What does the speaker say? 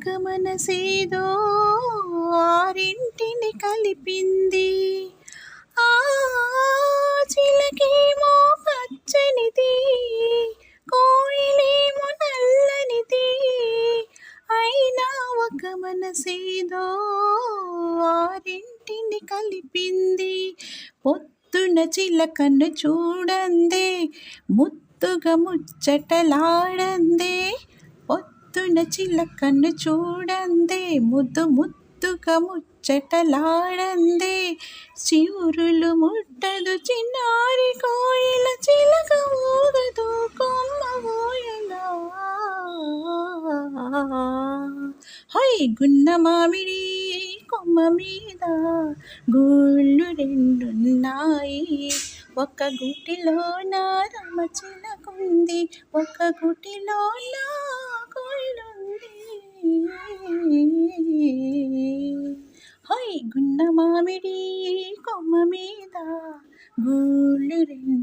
ఒక మనసేదో ఆరింటిని కలిపింది. ఆ చిలకేమో పచ్చనిది కోయిలేమో నల్లనిది. అయినా ఒక మనసేదో ఆరింటిని కలిపింది. పొత్తున చిలకను చూడందే ముత్తుగా ముచ్చటలాడందే. పొద్దున చిలకన్ను చూడందే ముద్దు ముద్దుగా ముచ్చటలాడందే. చివురులు ముట్టదు చిన్నారి కోయిల చిలక ఊగదు కొమ్మ ఊయలా హై గున్న మామిడి కొమ్మ మీద గూళ్ళు రెండున్నాయి. ఒక గుటిలోన రమ చిలకుంది ఒక గుటిలో నా గున్న మామిడి కొమ్మ మీద గూళ్ళు రెండు